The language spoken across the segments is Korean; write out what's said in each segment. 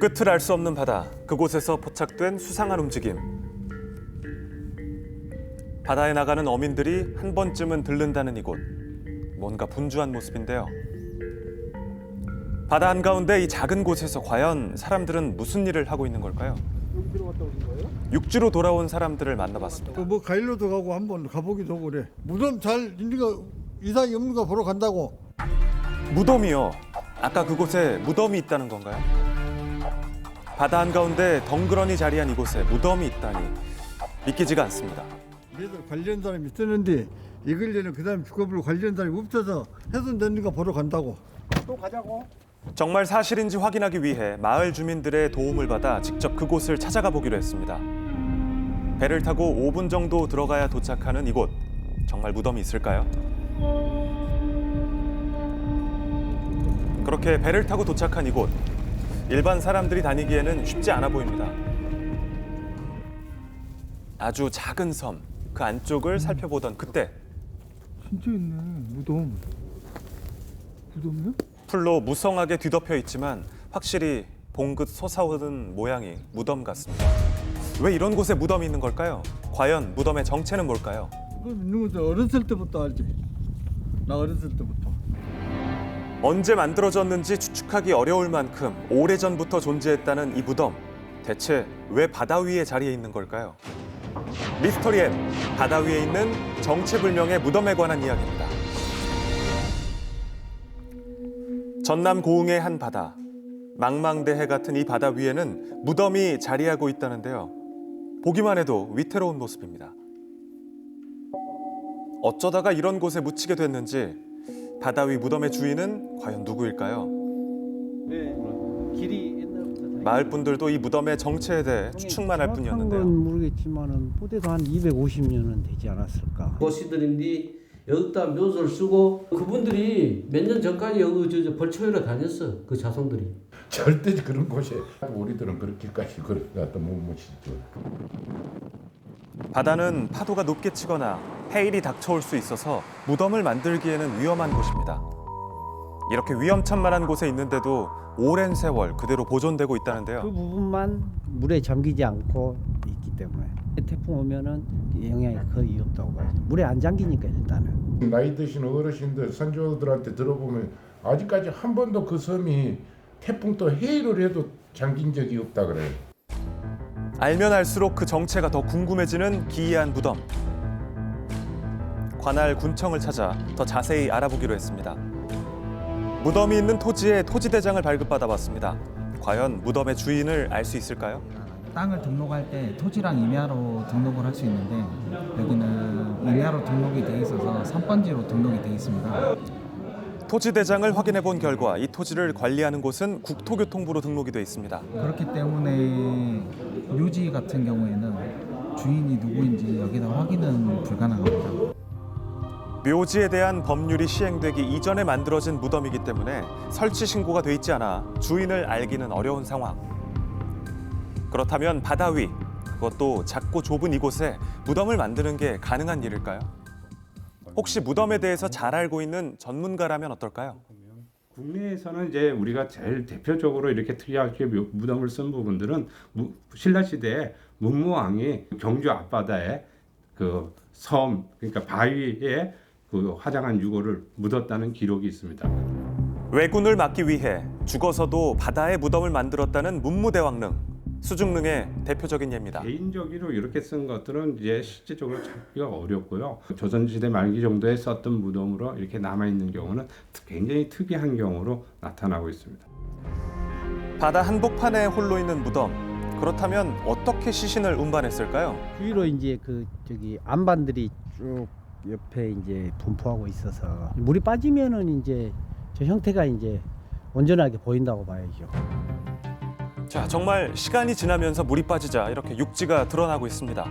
끝을 알 수 없는 바다, 그곳에서 포착된 수상한 움직임. 바다에 나가는 어민들이 한 번쯤은 들른다는 이곳. 뭔가 분주한 모습인데요. 바다 한가운데 이 작은 곳에서 과연 사람들은 무슨 일을 하고 있는 걸까요? 육지로 돌아온 사람들을 만나봤습니다. 뭐 가일로도 가고 한번 가보기도 하고 그래. 무덤 잘 있는 거 이상이 없는 거 보러 간다고. 무덤이요. 아까 그곳에 무덤이 있다는 건가요? 바다 한가운데 덩그러니 자리한 이곳에 무덤이 있다니 믿기지가 않습니다. 얘들 관련 사람이 있었는데 이 근래는 그 다음 주거부로 관련 사람이 없어서 훼손되는 거 보러 간다고. 또 가자고. 정말 사실인지 확인하기 위해 마을 주민들의 도움을 받아 직접 그곳을 찾아가 보기로 했습니다. 배를 타고 5분 정도 들어가야 도착하는 이곳. 정말 무덤이 있을까요? 그렇게 배를 타고 도착한 이곳. 일반 사람들이 다니기에는 쉽지 않아 보입니다. 아주 작은 섬, 그 안쪽을 살펴보던 그때 진짜 있네. 무덤. 무덤이야? 풀로 무성하게 뒤덮여 있지만 확실히 봉긋 솟아오르는 모양이 무덤 같습니다. 왜 이런 곳에 무덤이 있는 걸까요? 과연 무덤의 정체는 뭘까요? 그럼 있는 것도 어렸을 때부터 알지. 나 어렸을 때부터. 언제 만들어졌는지 추측하기 어려울 만큼 오래전부터 존재했다는 이 무덤. 대체 왜 바다 위에 자리해 있는 걸까요? 미스터리 M 바다 위에 있는 정체불명의 무덤에 관한 이야기입니다. 전남 고흥의 한 바다. 망망대해 같은 이 바다 위에는 무덤이 자리하고 있다는데요. 보기만 해도 위태로운 모습입니다. 어쩌다가 이런 곳에 묻히게 됐는지 바다 위 무덤의 주인은 과연 누구일까요? 네, 길이 옛날부터 다 마을 분들도 이 무덤의 정체에 대해 추측만 할 정확한 뿐이었는데요. 모르겠지만은 못해도 한 250년은 되지 않았을까. 고시들인데 여기다 묘소를 쓰고 그분들이 몇 년 전까지 여기 저, 저 벌초회로 다녔어 그 자손들이 절대 그런 곳에 우리들은 그렇게까지 그렇게 갖다 못 모시죠. 바다는 파도가 높게 치거나 해일이 닥쳐올 수 있어서 무덤을 만들기에는 위험한 곳입니다. 이렇게 위험천만한 곳에 있는데도 오랜 세월 그대로 보존되고 그 있다는데요. 부분만 물에 잠기지 않고 있기 때문에 태풍 오면은 영향이 거의 없다고 봐요. 물에 안 잠기니까 일단은. 나이 드신 어르신들 선조들한테 들어보면 아직까지 한 번도 그 섬이 태풍 또 해일을 해도 잠긴 적이 없다 그래요. 알면 알수록 그 정체가 더 궁금해지는 기이한 무덤. 관할 군청을 찾아 더 자세히 알아보기로 했습니다. 무덤이 있는 토지에 토지대장을 발급받아 봤습니다. 과연 무덤의 주인을 알 수 있을까요? 땅을 등록할 때 토지랑 임야로 등록을 할 수 있는데 여기는 임야로 등록이 돼 있어서 3번지로 등록이 돼 있습니다. 토지 대장을 확인해 본 결과 이 토지를 관리하는 곳은 국토교통부로 등록이 돼 있습니다. 그렇기 때문에 묘지 같은 경우에는 주인이 누구인지 여기다 확인은 불가능합니다. 묘지에 대한 법률이 시행되기 이전에 만들어진 무덤이기 때문에 설치 신고가 돼 있지 않아 주인을 알기는 어려운 상황. 그렇다면 바다 위 그것도 작고 좁은 이곳에 무덤을 만드는 게 가능한 일일까요? 혹시 무덤에 대해서 잘 알고 있는 전문가라면 어떨까요? 국내에서는 이제 우리가 제일 대표적으로 이렇게 특이하게 묘- 무덤을 쓴 부분들은 무- 신라 시대에 문무왕이 경주 앞바다에 그 섬 그러니까 바위에 그 화장한 유골을 묻었다는 기록이 있습니다. 왜군을 막기 위해 죽어서도 바다에 무덤을 만들었다는 문무대왕릉 수중릉의 대표적인 예입니다. 개인적으로 이렇게 쓴 것들은 이제 실제적으로 찾기가 어렵고요. 조선시대 말기 정도에 썼던 무덤으로 이렇게 남아 있는 경우는 굉장히 특이한 경우로 나타나고 있습니다. 바다 한복판에 홀로 있는 무덤. 그렇다면 어떻게 시신을 운반했을까요? 주위로 이제 그 저기 안반들이 쭉 옆에 이제 분포하고 있어서 물이 빠지면은 이제 저 형태가 이제 온전하게 보인다고 봐야죠. 자, 정말 시간이 지나면서 물이 빠지자 이렇게 육지가 드러나고 있습니다.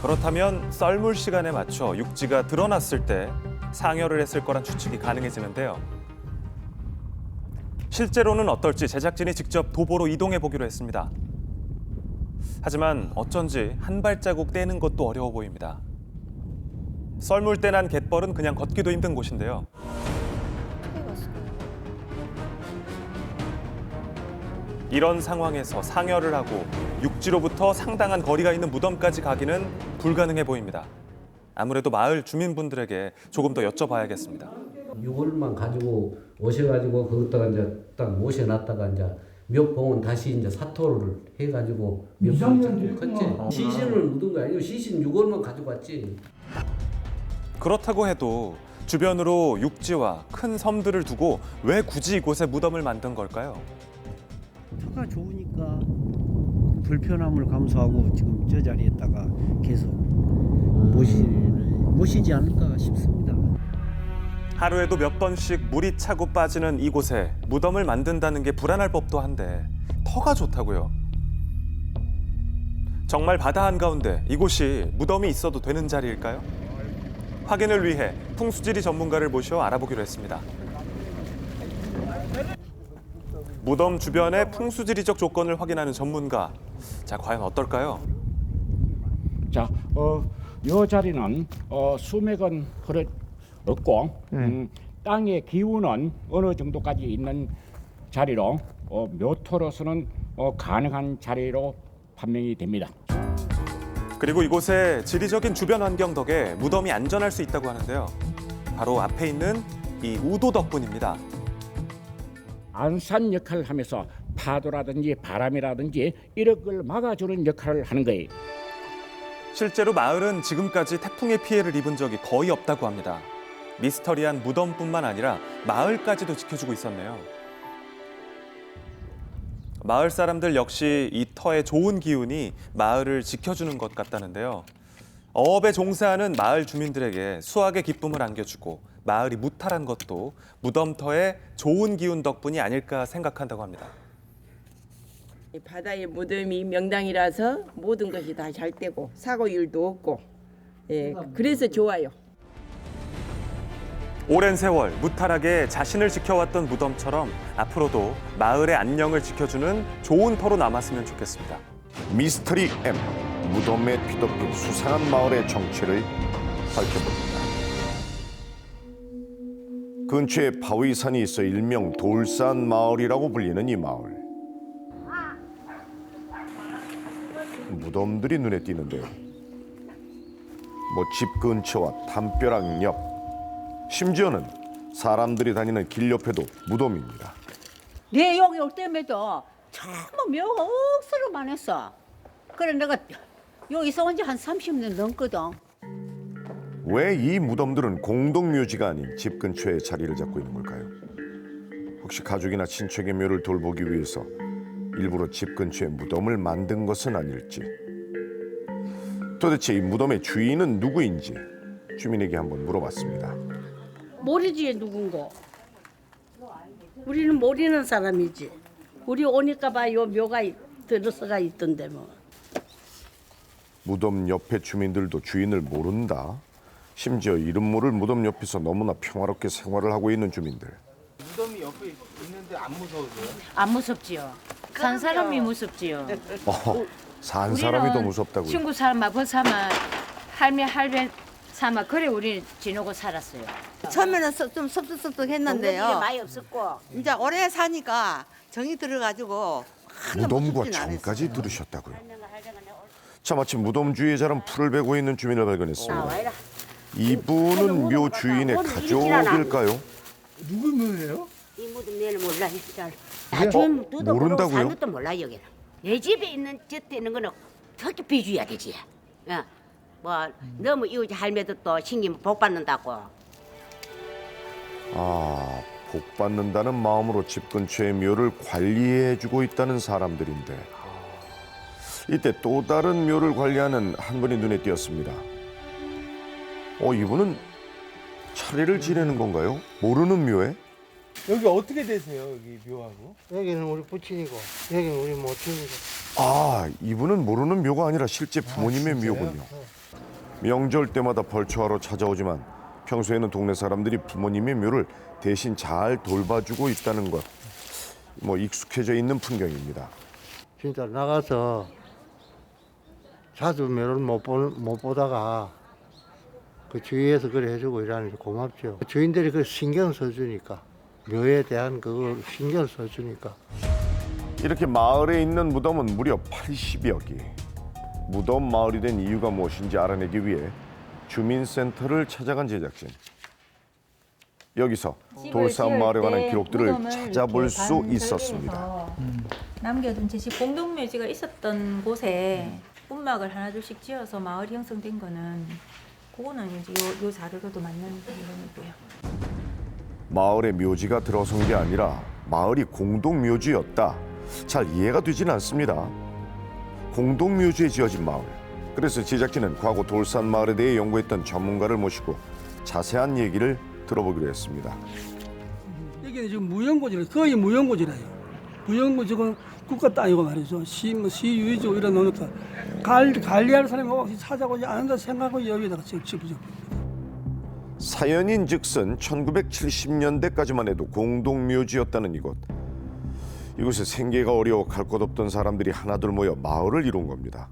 그렇다면 썰물 시간에 맞춰 육지가 드러났을 때 상여를 했을 거란 추측이 가능해지는데요. 실제로는 어떨지 제작진이 직접 도보로 이동해 보기로 했습니다. 하지만 어쩐지 한 발자국 떼는 것도 어려워 보입니다. 썰물 떼난 갯벌은 그냥 걷기도 힘든 곳인데요. 이런 상황에서 상여를 하고 육지로부터 상당한 거리가 있는 무덤까지 가기는 불가능해 보입니다. 아무래도 마을 주민분들에게 조금 더 여쭤봐야겠습니다. 6월만 가지고 오셔가지고 거기다가 이제 딱 모셔놨다가 이제 몇 봉은 다시 이제 사토를 해가지고 몇 봉을 컸지. 시신을 묻은 거 아니고 시신 6월만 가져갔지. 그렇다고 해도 주변으로 육지와 큰 섬들을 두고 왜 굳이 이곳에 무덤을 만든 걸까요? 터가 좋으니까 불편함을 감수하고 지금 저 자리에 다가 계속 모시, 모시지 않을까 싶습니다. 하루에도 몇 번씩 물이 차고 빠지는 이곳에 무덤을 만든다는 게 불안할 법도 한데 터가 좋다고요. 정말 바다 한가운데 이곳이 무덤이 있어도 되는 자리일까요? 확인을 위해 풍수지리 전문가를 모셔 알아보기로 했습니다. 무덤 주변의 풍수지리적 조건을 확인하는 전문가. 자, 과연 어떨까요? 자, 어, 요 자리는 어, 수맥은 흐르 없고 음, 땅의 기운은 어느 정도까지 있는 자리로 어, 묘토로서는 어, 가능한 자리로 판명이 됩니다. 그리고 이곳의 지리적인 주변 환경 덕에 무덤이 안전할 수 있다고 하는데요. 바로 앞에 있는 이 우도 덕분입니다. 안산 역할을 하면서 파도라든지 바람이라든지 이런 걸 막아주는 역할을 하는 거예요. 실제로 마을은 지금까지 태풍의 피해를 입은 적이 거의 없다고 합니다. 미스터리한 무덤뿐만 아니라 마을까지도 지켜주고 있었네요. 마을 사람들 역시 이 터의 좋은 기운이 마을을 지켜주는 것 같다는데요. 어업에 종사하는 마을 주민들에게 수확의 기쁨을 안겨주고 마을이 무탈한 것도 무덤터의 좋은 기운 덕분이 아닐까 생각한다고 합니다. 이 바다의 무덤이 명당이라서 모든 것이 다 잘 되고 사고율도 없고 예 그래서 좋아요. 오랜 세월 무탈하게 자신을 지켜왔던 무덤처럼 앞으로도 마을의 안녕을 지켜주는 좋은 터로 남았으면 좋겠습니다. 미스터리 M 무덤에 뒤덮인 수상한 마을의 정체를 밝혀봅니다. 근처에 바위산이 있어 일명 돌산 마을이라고 불리는 이 마을. 무덤들이 눈에 띄는데요. 뭐 집 근처와 담벼락 옆, 심지어는 사람들이 다니는 길 옆에도 무덤입니다. 내 여기 올 때마다 전부 묘가 억수로 많았어. 그래 내가 여기서 온 지 한 30년 넘거든. 왜 이 무덤들은 공동묘지가 아닌 집 근처에 자리를 잡고 있는 걸까요? 혹시 가족이나 친척의 묘를 돌보기 위해서 일부러 집 근처에 무덤을 만든 것은 아닐지. 도대체 이 무덤의 주인은 누구인지 주민에게 한번 물어봤습니다. 모르지 누군고. 우리는 모르는 사람이지. 우리 오니까 봐요 묘가 있- 들어서가 있던데 뭐. 무덤 옆에 주민들도 주인을 모른다. 심지어 이름 모를 무덤 옆에서 너무나 평화롭게 생활을 하고 있는 주민들. 안 무섭지요. 산 사람이 무섭지요. 어, 산 사람이 더 우리는 무섭다고요. 친구 삼아 벗삼아 할매 할배 삼아 그래 우리 지내고 살았어요. 처음에는 서- 좀 섭섭섭섭했는데요. 많이 없었고 이제 오래 사니까 정이 들어가지고 하나 무덤과 무섭진 않았어요. 정까지 들으셨다고요. 자 마침 무덤 주위에 자란 풀을 베고 있는 주민을 발견했습니다. 이분은 묘 주인의 가족일까요? 누구 묘예요? 이 무덤 내는 몰라 잘. 나중 어, 모른다고요? 것도 몰라 여기는. 내 집에 있는 젖에 있는 거는 특히 비주야 되지. 어. 뭐 너무 이웃 할매도 또 신기면 복 받는다고. 아, 복 받는다는 마음으로 집 근처의 묘를 관리해주고 있다는 사람들인데 이때 또 다른 묘를 관리하는 한 분이 눈에 띄었습니다. 어, 이분은 차례를 지내는 건가요? 모르는 묘에? 여기 어떻게 되세요? 여기 묘하고? 여기는 우리 부친이고 여기는 우리 모친이고 아, 이분은 모르는 묘가 아니라 실제 부모님의 묘군요. 명절 때마다 벌초하러 찾아오지만 평소에는 동네 사람들이 부모님의 묘를 대신 잘 돌봐주고 있다는 것. 뭐 익숙해져 있는 풍경입니다. 진짜 나가서 자주 묘를 못, 보, 못 보다가 그 주위에서 그래 해주고 이러니 고맙죠. 주인들이 그 신경 써주니까 묘에 대한 그걸 신경 써주니까 이렇게 마을에 있는 무덤은 무려 80여 개. 무덤 마을이 된 이유가 무엇인지 알아내기 위해 주민센터를 찾아간 제작진. 여기서 돌산 마을에 관한 기록들을 찾아볼 수 있었습니다. 남겨둔 제식 공동 묘지가 있었던 곳에 운막을 하나둘씩 지어서 마을이 형성된 거는 그거는 이제 요, 요 자료로도 맞는 부분이고요. 마을에 묘지가 들어선 게 아니라 마을이 공동 묘지였다. 잘 이해가 되지는 않습니다. 공동 묘지에 지어진 마을. 그래서 제작진은 과거 돌산 마을에 대해 연구했던 전문가를 모시고 자세한 얘기를 들어보기로 했습니다. 여기는 지금 무형고지라 거의 무형고지라요. 무형고지고 국가 땅이고 말이죠. 시, 뭐, 시유지고 이런 노니까 관, 관리할 사람이 혹시 찾아오지 않는다 생각하고 여기다가 지금 집어줘. 사연인 즉슨 1970년대까지만 해도 공동묘지였다는 이곳. 이곳에 생계가 어려워 갈 곳 없던 사람들이 하나둘 모여 마을을 이룬 겁니다.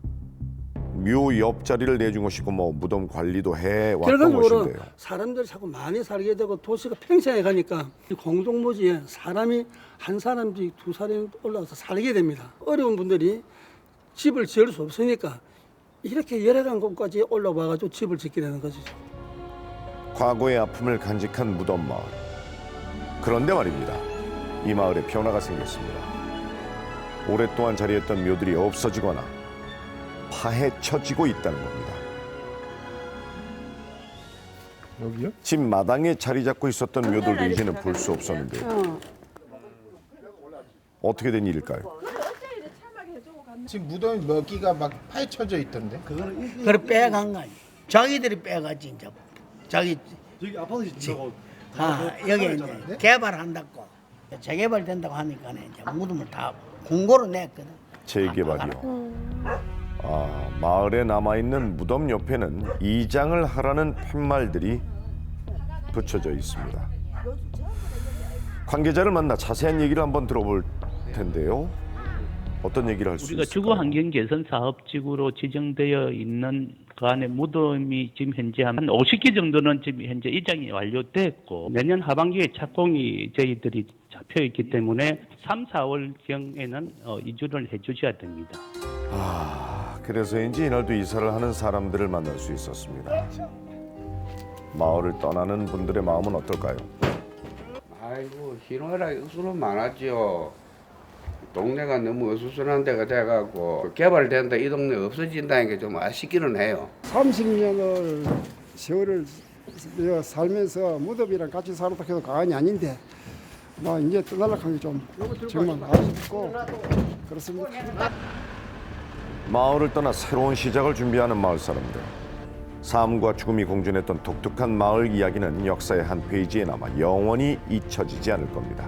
묘 옆자리를 내준 것이고 뭐 무덤 관리도 해 왔던 결과적으로 것인데요. 사람들이 자꾸 많이 살게 되고 도시가 팽창해 가니까 이 공동묘지에 사람이 한 사람씩 두 사람이 올라가서 살게 됩니다. 어려운 분들이 집을 지을 수 없으니까 이렇게 열악한 곳까지 올라와 가지고 집을 짓게 되는 것이죠. 과거의 아픔을 간직한 무덤 마을. 그런데 말입니다. 이 마을에 변화가 생겼습니다. 오랫동안 자리했던 묘들이 없어지거나 파헤쳐지고 있다는 겁니다. 여기요? 집 마당에 자리 잡고 있었던 묘들도 이제는 볼 수 없었는데 요. 어떻게 된 일일까요? 지금 무덤이 먹기가 막 파헤쳐져 있던데. 그걸 빼간 거 아니야. 자기들이 빼가지 이제 자기 여기 아파트 짓다고 아 여기 이제 개발한다고 재개발된다고 하니까 이제 무덤을 다 공고로 냈거든. 재개발이요. 아, 마을에 남아있는 무덤 옆에는 이장을 하라는 팻말들이 붙여져 있습니다. 관계자를 만나 자세한 얘기를 한번 들어볼 텐데요. 어떤 얘기를 할 수 우리가 주거 있을까요? 환경 개선 사업 지구로 지정되어 있는 그 안에 무덤이 지금 현재 한 50개 정도는 지금 현재 이장이 완료됐고 내년 하반기에 착공이 저희들이 잡혀 있기 때문에 3, 4월 경에는 어, 이주를 해 주셔야 됩니다. 아, 그래서인지 이날도 이사를 하는 사람들을 만날 수 있었습니다. 마을을 떠나는 분들의 마음은 어떨까요? 아이고 희노애락이 억수로 많았죠. 동네가 너무 어수선한 데가 돼갖고 개발된다 이 동네 없어진다는 게 좀 아쉽기는 해요. 30년을 세월을 살면서 무덤이랑 같이 살았다 해도 과언이 아닌데 뭐 이제 떠날락한 게좀 정말 아쉽고 그렇습니다. 마을을 떠나 새로운 시작을 준비하는 마을 사람들. 삶과 죽음이 공존했던 독특한 마을 이야기는 역사의 한 페이지에 남아 영원히 잊혀지지 않을 겁니다.